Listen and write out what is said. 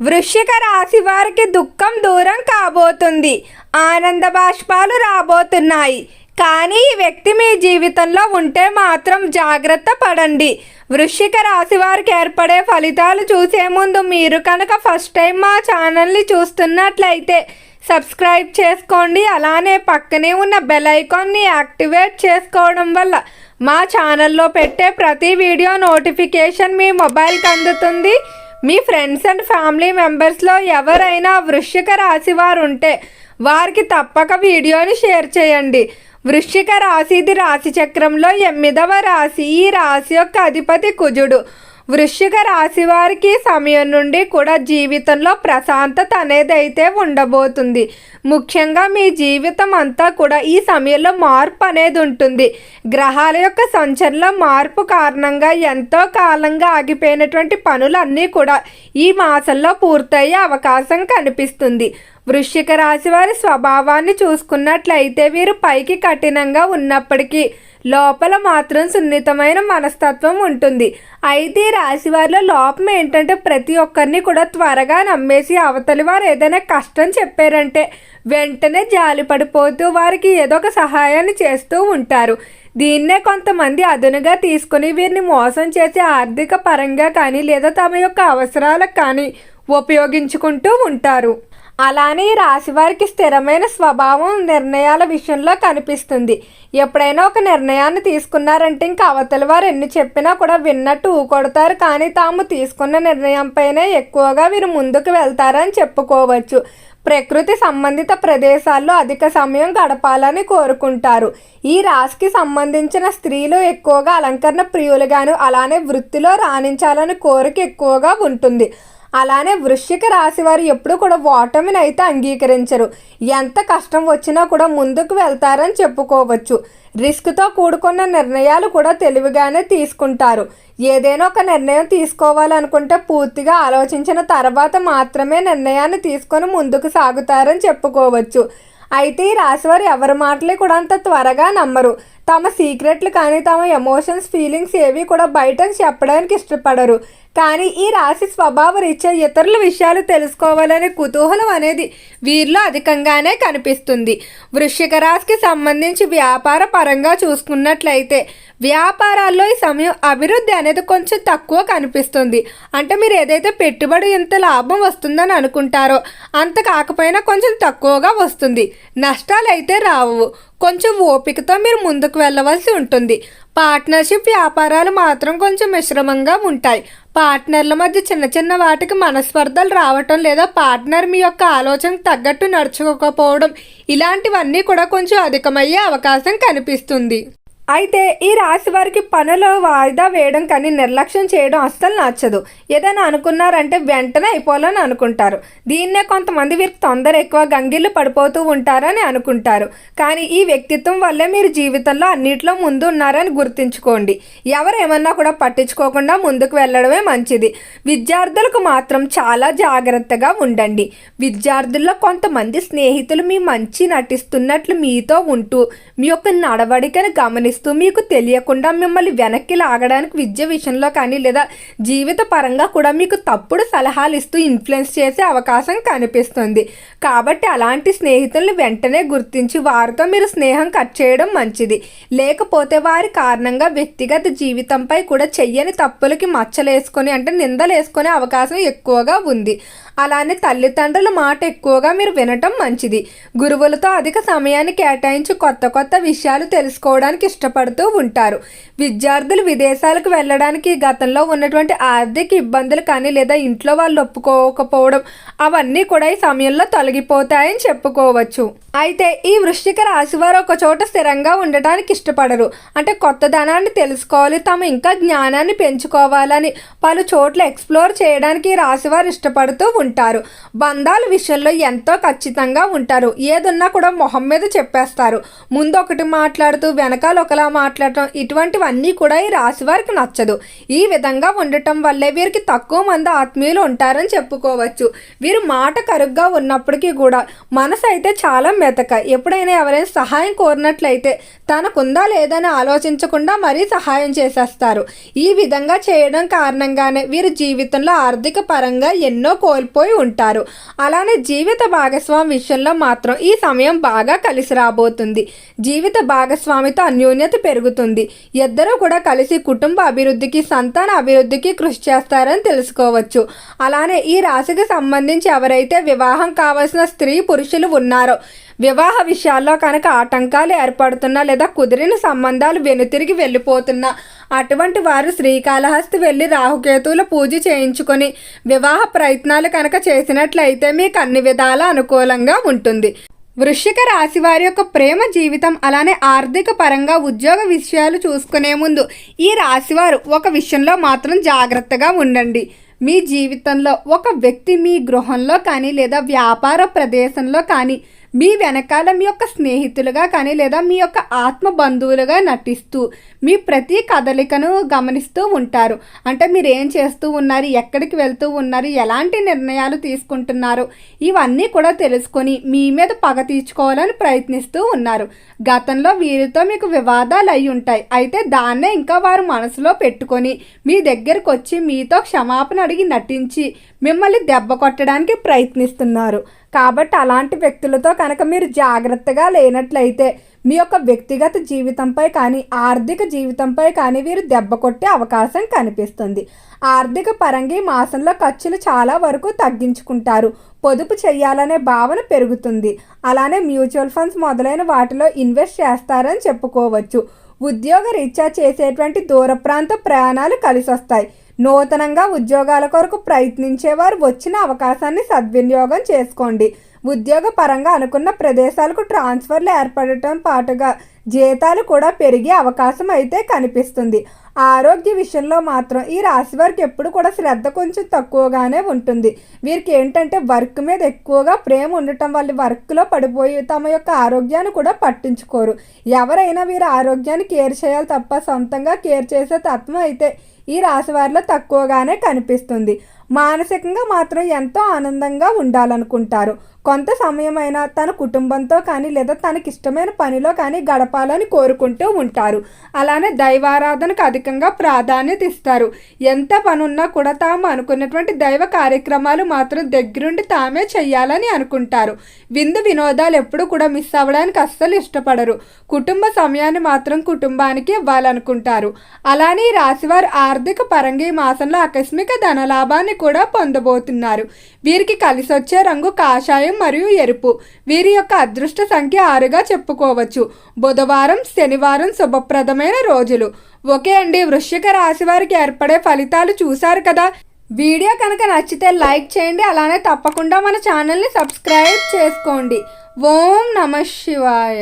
వృశ్చిక రాశి వారికి దుఃఖం దూరం కాబోతుంది. ఆనంద బాష్పాలు రాబోతున్నాయి. కానీ ఈ వ్యక్తి మీ జీవితంలో ఉంటే మాత్రం జాగ్రత్త పడండి. వృశ్చిక రాశి వారికి ఏర్పడే ఫలితాలు చూసే ముందు మీరు కనుక ఫస్ట్ టైం మా ఛానల్ని చూస్తున్నట్లయితే సబ్స్క్రైబ్ చేసుకోండి. అలానే పక్కనే ఉన్న బెల్ ఐకాన్ని యాక్టివేట్ చేసుకోవడం వల్ల మా ఛానల్లో పెట్టే ప్రతి వీడియో నోటిఫికేషన్ మీ మొబైల్కి అందుతుంది. మీ ఫ్రెండ్స్ అండ్ ఫ్యామిలీ మెంబర్స్లో ఎవరైనా వృశ్చిక రాశి వారు ఉంటే వారికి తప్పక వీడియోని షేర్ చేయండి. వృశ్చిక రాశిది రాశి చక్రంలో ఎనిమిదవ రాశి. ఈ రాశి యొక్క అధిపతి కుజుడు. వృశ్చిక రాశి వారికి సమయం నుండి కూడా జీవితంలో ప్రశాంతత అనేది అయితే ఉండబోతుంది. ముఖ్యంగా మీ జీవితం అంతా కూడా ఈ సమయంలో మార్పు అనేది ఉంటుంది. గ్రహాల యొక్క సంచలన మార్పు కారణంగా ఎంతో కాలంగా ఆగిపోయినటువంటి పనులన్నీ కూడా ఈ మాసంలో పూర్తయ్యే అవకాశం కనిపిస్తుంది. వృశ్చిక రాశి వారి స్వభావాన్ని చూసుకున్నట్లయితే వీరు పైకి కఠినంగా ఉన్నప్పటికీ లోపల మాత్రం సున్నితమైన మనస్తత్వం ఉంటుంది. అయితే రాశి వారిలో లోపం ఏంటంటే ప్రతి ఒక్కరిని కూడా త్వరగా నమ్మేసి అవతలి వారు ఏదైనా కష్టం చెప్పారంటే వెంటనే జాలి పడిపోతూ వారికి ఏదో ఒక సహాయాన్ని చేస్తూ ఉంటారు. దీన్నే కొంతమంది అదునుగా తీసుకుని వీరిని మోసం చేసి ఆర్థిక పరంగా కానీ లేదా తమ యొక్క అవసరాలకు కానీ ఉపయోగించుకుంటూ ఉంటారు. అలానే ఈ రాశి వారికి స్థిరమైన స్వభావం నిర్ణయాల విషయంలో కనిపిస్తుంది. ఎప్పుడైనా ఒక నిర్ణయాన్ని తీసుకున్నారంటే ఇంకా అవతల వారు ఎన్ని చెప్పినా కూడా విన్నట్టు ఊకొడతారు. కానీ తాము తీసుకున్న నిర్ణయంపైనే ఎక్కువగా వీరు ముందుకు వెళ్తారని చెప్పుకోవచ్చు. ప్రకృతి సంబంధిత ప్రదేశాల్లో అధిక సమయం గడపాలని కోరుకుంటారు. ఈ రాశికి సంబంధించిన స్త్రీలు ఎక్కువగా అలంకరణ ప్రియులుగాను అలానే వృత్తిలో రాణించాలని కోరిక ఎక్కువగా ఉంటుంది. అలానే వృశ్చిక రాశి వారు ఎప్పుడు కూడా ఓటమిని అయితే అంగీకరించరు. ఎంత కష్టం వచ్చినా కూడా ముందుకు వెళ్తారని చెప్పుకోవచ్చు. రిస్క్తో కూడుకున్న నిర్ణయాలు కూడా తెలివిగానే తీసుకుంటారు. ఏదైనా ఒక నిర్ణయం తీసుకోవాలనుకుంటే పూర్తిగా ఆలోచించిన తర్వాత మాత్రమే నిర్ణయాన్ని తీసుకొని ముందుకు సాగుతారని చెప్పుకోవచ్చు. అయితే ఈ రాశివారు ఎవరి మాటలే కూడా అంత త్వరగా నమ్మరు. తమ సీక్రెట్లు కానీ తమ ఎమోషన్స్ ఫీలింగ్స్ ఏవి కూడా బయటకు చెప్పడానికి ఇష్టపడరు. కానీ ఈ రాశి స్వభావ రీత్యా ఇతరుల విషయాలు తెలుసుకోవాలనే కుతూహలం అనేది వీరిలో అధికంగానే కనిపిస్తుంది. వృశ్చిక రాశికి సంబంధించి వ్యాపార పరంగా చూసుకున్నట్లయితే వ్యాపారాల్లో ఈ సమయం అభివృద్ధి అనేది కొంచెం తక్కువ కనిపిస్తుంది. అంటే మీరు ఏదైతే పెట్టుబడి ఇంత లాభం వస్తుందని అనుకుంటారో అంత కాకపోయినా కొంచెం తక్కువగా వస్తుంది. నష్టాలు అయితే రావు. కొంచెం ఓపికతో మీరు ముందుకు వెళ్ళవలసి ఉంటుంది. పార్ట్నర్షిప్ వ్యాపారాలు మాత్రం కొంచెం మిశ్రమంగా ఉంటాయి. పార్ట్నర్ల మధ్య చిన్న చిన్న వాటికి మనస్పర్ధలు రావటం లేదా పార్ట్నర్ మీ యొక్క ఆలోచనకు తగ్గట్టు నడుచుకోకపోవడం ఇలాంటివన్నీ కూడా కొంచెం అధికమయ్యే అవకాశం కనిపిస్తుంది. అయితే ఈ రాశి వారికి పనులు వాయిదా వేయడం కానీ నిర్లక్ష్యం చేయడం అస్సలు నచ్చదు. ఏదైనా అనుకున్నారంటే వెంటనే అయిపోవాలని అనుకుంటారు. దీన్నే కొంతమంది వీరికి తొందర ఎక్కువ గంగిళ్ళు పడిపోతూ ఉంటారని అనుకుంటారు. కానీ ఈ వ్యక్తిత్వం వల్లే మీరు జీవితంలో అన్నిట్లో ముందు ఉన్నారని గుర్తుంచుకోండి. ఎవరు ఏమన్నా కూడా పట్టించుకోకుండా ముందుకు వెళ్ళడమే మంచిది. విద్యార్థులకు మాత్రం చాలా జాగ్రత్తగా ఉండండి. విద్యార్థుల్లో కొంతమంది స్నేహితులు మీ మంచి నటిస్తున్నట్లు మీతో ఉంటూ మీ యొక్క నడవడికను చేస్తూ మీకు తెలియకుండా మిమ్మల్ని వెనక్కి లాగడానికి విద్య విషయంలో కానీ లేదా జీవిత పరంగా కూడా మీకు తప్పుడు సలహాలు ఇస్తూ ఇన్ఫ్లుయెన్స్ చేసే అవకాశం కనిపిస్తుంది. కాబట్టి అలాంటి స్నేహితులను వెంటనే గుర్తించి వారితో మీరు స్నేహం కట్ చేయడం మంచిది. లేకపోతే వారి కారణంగా వ్యక్తిగత జీవితంపై కూడా చెయ్యని తప్పులకి మచ్చలేసుకొని అంటే నిందలేసుకునే అవకాశం ఎక్కువగా ఉంది. అలానే తల్లిదండ్రుల మాట ఎక్కువగా మీరు వినటం మంచిది. గురువులతో అధిక సమయాన్ని కేటాయించి కొత్త కొత్త విషయాలు తెలుసుకోవడానికి ఇష్టపడుతూ ఉంటారు. విద్యార్థులు విదేశాలకు వెళ్ళడానికి గతంలో ఉన్నటువంటి ఆర్థిక ఇబ్బందులు కానీ లేదా ఇంట్లో వాళ్ళు ఒప్పుకోకపోవడం అవన్నీ కూడా ఈ సమయంలో తొలగిపోతాయని చెప్పుకోవచ్చు. అయితే ఈ వృశ్చిక రాశి వారు ఒక చోట స్థిరంగా ఉండటానికి ఇష్టపడరు. అంటే కొత్త ధనాన్ని తెలుసుకోవాలి తమ ఇంకా జ్ఞానాన్ని పెంచుకోవాలని పలు చోట్ల ఎక్స్ప్లోర్ చేయడానికి ఈ రాశి వారు ఇష్టపడుతూ ఉంటారు ఉంటారు. బంధాల విషయంలో ఎంతో ఖచ్చితంగా ఉంటారు. ఏదున్నా కూడా మొహం మీద చెప్పేస్తారు. ముందు ఒకటి మాట్లాడుతూ వెనకాల ఒకలా మాట్లాడటం ఇటువంటివన్నీ కూడా ఈ రాశి వారికి నచ్చదు. ఈ విధంగా ఉండటం వల్లే వీరికి తక్కువ మంది ఆత్మీయులు ఉంటారని చెప్పుకోవచ్చు. వీరు మాట కరుగ్గా ఉన్నప్పటికీ కూడా మనసు అయితే చాలా మెతక. ఎప్పుడైనా ఎవరైనా సహాయం కోరినట్లయితే తనకుందా లేదని ఆలోచించకుండా మరీ సహాయం చేసేస్తారు. ఈ విధంగా చేయడం కారణంగానే వీరు జీవితంలో ఆర్థిక పరంగా ఎన్నో కోల్పోయి ఉంటారు. అలానే జీవిత భాగస్వామి విషయంలో మాత్రం ఈ సమయం బాగా కలిసి రాబోతుంది. జీవిత భాగస్వామితో అన్యోన్యత పెరుగుతుంది. ఇద్దరూ కూడా కలిసి కుటుంబ అభివృద్ధికి సంతాన అభివృద్ధికి కృషి చేస్తారని తెలుసుకోవచ్చు. అలానే ఈ రాశికి సంబంధించి ఎవరైతే వివాహం కావాల్సిన స్త్రీ పురుషులు ఉన్నారో వివాహ విషయాల్లో కనుక ఆటంకాలు ఏర్పడుతున్నా లేదా కుదిరిన సంబంధాలు వెనుతిరిగి వెళ్ళిపోతున్నా అటువంటి వారు శ్రీకాళహస్తి వెళ్ళి రాహుకేతువుల పూజ చేయించుకొని వివాహ ప్రయత్నాలు కనుక చేసినట్లయితే మీకు అన్ని విధాల అనుకూలంగా ఉంటుంది. వృశ్చిక రాశి వారి యొక్క ప్రేమ జీవితం అలానే ఆర్థిక పరంగా ఉద్యోగ విషయాలు చూసుకునే ముందు ఈ రాశివారు ఒక విషయంలో మాత్రం జాగ్రత్తగా ఉండండి. మీ జీవితంలో ఒక వ్యక్తి మీ గృహంలో కానీ లేదా వ్యాపార ప్రదేశంలో కానీ మీ వెనకాల మీ యొక్క స్నేహితులుగా కానీ లేదా మీ యొక్క ఆత్మ బంధువులుగా నటిస్తూ మీ ప్రతి కదలికను గమనిస్తూ ఉంటారు. అంటే మీరు ఏం చేస్తూ ఉన్నారు ఎక్కడికి వెళ్తూ ఉన్నారు ఎలాంటి నిర్ణయాలు తీసుకుంటున్నారు ఇవన్నీ కూడా తెలుసుకొని మీ మీద పగ తీర్చుకోవాలని ప్రయత్నిస్తూ ఉన్నారు. గతంలో వీరితో మీకు వివాదాలు అయి ఉంటాయి. అయితే దాన్నే ఇంకా వారు మనసులో పెట్టుకొని మీ దగ్గరకు వచ్చి మీతో క్షమాపణ అడిగి నటించి మిమ్మల్ని దెబ్బ కొట్టడానికి ప్రయత్నిస్తున్నారు. కాబట్టి అలాంటి వ్యక్తులతో కనుక మీరు జాగ్రత్తగా లేనట్లయితే మీ యొక్క వ్యక్తిగత జీవితంపై కానీ ఆర్థిక జీవితంపై కానీ వీరు దెబ్బ కొట్టే అవకాశం కనిపిస్తుంది. ఆర్థిక పరంగా మాసంలో ఖర్చులు చాలా వరకు తగ్గించుకుంటారు. పొదుపు చేయాలనే భావన పెరుగుతుంది. అలానే మ్యూచువల్ ఫండ్స్ మొదలైన వాటిలో ఇన్వెస్ట్ చేస్తారని చెప్పుకోవచ్చు. ఉద్యోగ రీత్యా చేసేటువంటి దూర ప్రాంత ప్రయాణాలు కలిసి వస్తాయి నూతనంగా ఉద్యోగాల కొరకు ప్రయత్నించేవారు వచ్చిన అవకాశాన్ని సద్వినియోగం చేసుకోండి. ఉద్యోగ పరంగా అనుకున్న ప్రదేశాలకు ట్రాన్స్ఫర్లు ఏర్పడటం పాటుగా జీతాలు కూడా పెరిగే అవకాశం అయితే కనిపిస్తుంది. ఆరోగ్య విషయంలో మాత్రం ఈ రాశి వారికి ఎప్పుడు కూడా శ్రద్ధ కొంచెం తక్కువగానే ఉంటుంది. వీరికి ఏంటంటే వర్క్ మీద ఎక్కువగా ప్రేమ ఉండటం వల్ల వర్క్లో పడిపోయి తమ యొక్క ఆరోగ్యాన్ని కూడా పట్టించుకోరు. ఎవరైనా వీరు ఆరోగ్యాన్ని కేర్ చేయాలి తప్ప సొంతంగా కేర్ చేసే తత్వం అయితే ఈ రాశి వారిలో తక్కువగానే కనిపిస్తుంది. మానసికంగా మాత్రం ఎంతో ఆనందంగా ఉండాలనుకుంటారు. కొంత సమయమైనా తన కుటుంబంతో కానీ లేదా తనకిష్టమైన పనిలో కానీ గడపాలని కోరుకుంటూ ఉంటారు. అలానే దైవారాధనకు అధికంగా ప్రాధాన్యత ఇస్తారు. ఎంత పనున్నా కూడా తాము అనుకున్నటువంటి దైవ కార్యక్రమాలు మాత్రం దగ్గరుండి తామే చేయాలని అనుకుంటారు. విందు వినోదాలు ఎప్పుడు కూడా మిస్ అవ్వడానికి అస్సలు ఇష్టపడరు. కుటుంబ సమయాన్ని మాత్రం కుటుంబానికి ఇవ్వాలనుకుంటారు. అలానే ఈ రాశివారు ఆర్థిక పరంగా ఈ మాసంలో ఆకస్మిక ధనలాభాన్ని కూడా పొందబోతున్నారు. వీరికి కలిసి వచ్చే రంగు కాషాయం మరియు ఎరుపు. వీరి యొక్క అదృష్ట సంఖ్య ఆరుగా చెప్పుకోవచ్చు. బుధవారం శనివారం శుభప్రదమైన రోజులు. ఓకే అండి వృశ్చిక రాశి వారికి ఏర్పడే ఫలితాలు చూశారు కదా? వీడియో కనుక నచ్చితే లైక్ చేయండి అలానే తప్పకుండా మన ఛానల్ని సబ్స్క్రైబ్ చేసుకోండి. ఓం నమ శివాయ.